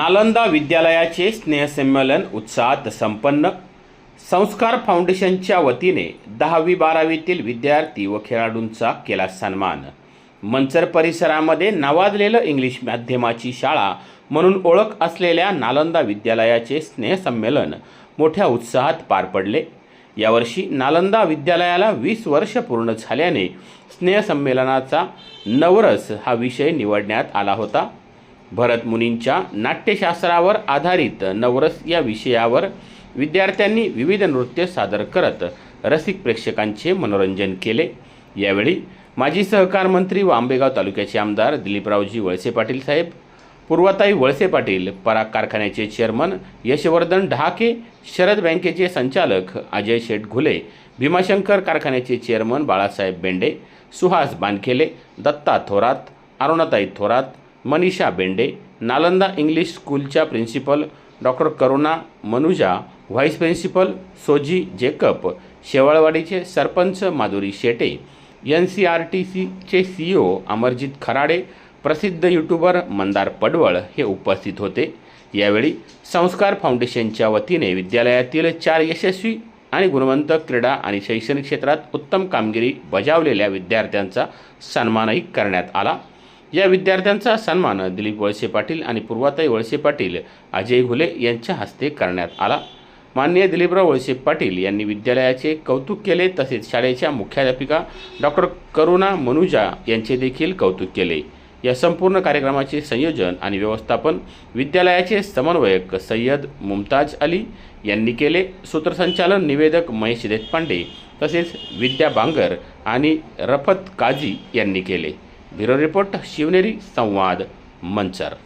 नालंदा विद्यालयाचे स्नेहसंमेलन उत्साहात संपन्न. संस्कार फाउंडेशनच्या वतीने दहावी बारावीतील विद्यार्थी व खेळाडूंचा केला सन्मान. मंचर परिसरामध्ये नावाजलेलं इंग्लिश माध्यमाची शाळा म्हणून ओळख असलेल्या नालंदा विद्यालयाचे स्नेहसंमेलन मोठ्या उत्साहात पार पडले. यावर्षी नालंदा विद्यालयाला वीस वर्ष पूर्ण झाल्याने स्नेहसंमेलनाचा नवरस हा विषय निवडण्यात आला होता. भरत मुनींच्या नाट्यशास्त्रावर आधारित नवरस या विषयावर विद्यार्थ्यांनी विविध नृत्य सादर करत रसिक प्रेक्षकांचे मनोरंजन केले. यावेळी माजी सहकार मंत्री व आंबेगाव तालुक्याचे आमदार दिलीपरावजी वळसे पाटील साहेब पूर्वताई वळसे पाटील पराग कारखान्याचे चेअरमन यशवर्धन ढहाके शरद बँकेचे संचालक अजय शेठ घुले भीमाशंकर कारखान्याचे चेअरमन बाळासाहेब बेंडे सुहास बानखेले दत्ता थोरात अरुणाताई थोरात मनीषा बेंडे नालंदा इंग्लिश स्कूलच्या principal doctor Karuna Manuja vice principal Soji Jacob शेवाळवाडीचे sarpanch Madhuri Shete N C R T सीचे सी ओ अमरजित खराडे प्रसिद्ध यूट्यूबर मंदार पडवळ हे उपस्थित होते. यावेळी संस्कार फाउंडेशनच्या वतीने विद्यालयातील चार यशस्वी आणि गुणवंत क्रीडा आणि शैक्षणिक क्षेत्रात उत्तम कामगिरी बजावलेल्या विद्यार्थ्यांचा सन्मानही करण्यात आला. या विद्यार्थ्यांचा सन्मान दिलीप वळसे पाटील आणि पूर्वाताई वळसे पाटील अजय घुले यांच्या हस्ते करण्यात आला. माननीय दिलीपराव वळसे पाटील यांनी विद्यालयाचे कौतुक केले तसेच शाळेच्या मुख्याध्यापिका डॉक्टर करुणा मनुजा यांचे देखील कौतुक केले. या संपूर्ण कार्यक्रमाचे संयोजन आणि व्यवस्थापन विद्यालयाचे समन्वयक सय्यद मुमताज अली यांनी केले. सूत्रसंचालन निवेदक महेश देशपांडे तसेच विद्या बांगर आणि रफत काझी यांनी केले. ब्युरो रिपोर्ट शिवनेरी संवाद मंचर